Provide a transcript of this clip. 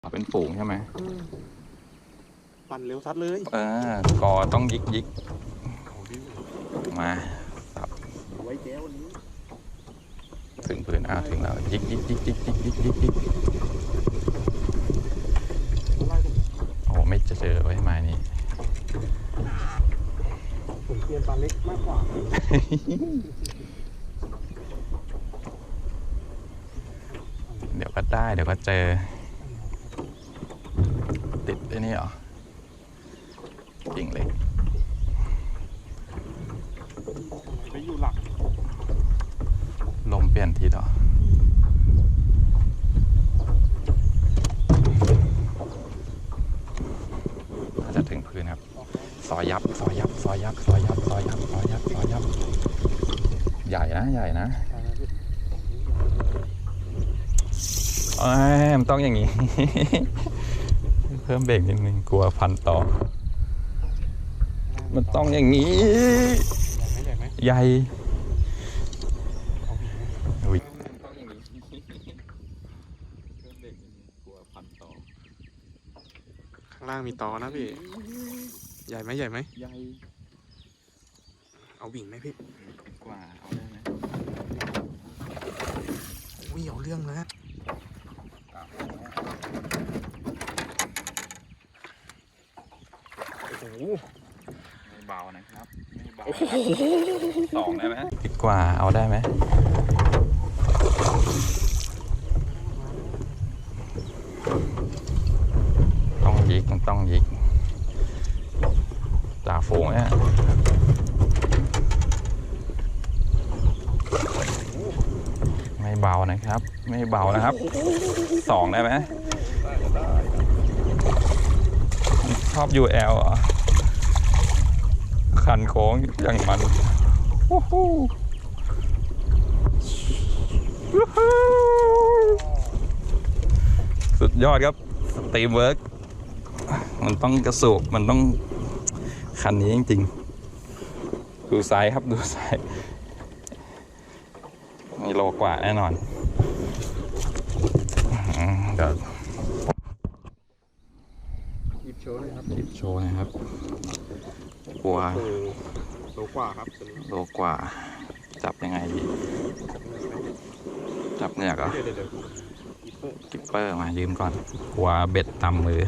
เอาเป็นฝูงใช่ไหมปั่นเร็วซัดเลยเออกอต้องยิกยิกมาไว้แก้ววันนี้ถึงพื้นอ้าวถึงแล้วยิกยิกยิกยิกยิกยิกยิกยิกไล่ผมโอ้ไม่จะเจอไว้ไม้นี้ผมเปลี่ยนปลาเล็กมากกว่าเดี๋ยวก็ได้เดี๋ยวก็เจอ ติดไอ้นี่เหรอกิ่งเล็กไปอยู่หลัก ลมเปลี่ยนทิศเหรอน่าจะถึงพื้นครับซอยยับซอยยับซอยยับซอยยับซอยยับซอยยับซอยยับ ใหญ่นะ ใหญ่นะเอ้ยมันต้องอย่างนี้เพิ่มเบรกนิดนึงกลัวพันต่อ มันต้องอย่างนี้ ใหญ่ไหมใหญ่เอาอีกไหมอุ้ยต้องอย่างนี้เพิ่มเบรกนิดนึงกลัวพันต่อข้างล่างมีตอนะพี่ ใหญ่ไหมใหญ่ไหมใหญ่เอาวิ่งไหมพี่กว่าเอาได้ไหมวิ่งเอาเรื่องนะ โอ้โหไม่เบานะครับไม่เบาสองได้ไหมดีกว่าเอาได้ไหมต้องยิกมันต้องยิกจ่าฝูงเนี่ยไม่เบานะครับ ไม่เบานะครับสองได้ไหมช อบ UL เหรอคันโค้งอย่างมันวู้ฮู้สุดยอดครับสตรีมเวิร์กมันต้องกระสูบมันต้องคันนี้จริงๆ ดูไซส์ครับดูไซส์มีโลกว่าแน่นอนอืมเดี๋ยว หยิบโช ว์เลยครับหยิบโชว์นะครับกลัวโอ้โลกว่าครับตัวนี้โลกว่า จับยังไงดีจับเหงือกเหรอเดี๋ยวเดี๋ยวเดี๋ยวหยิบเพิ่มกิปเปอร์มายืมก่อนกลัวเบ็ดตำมือ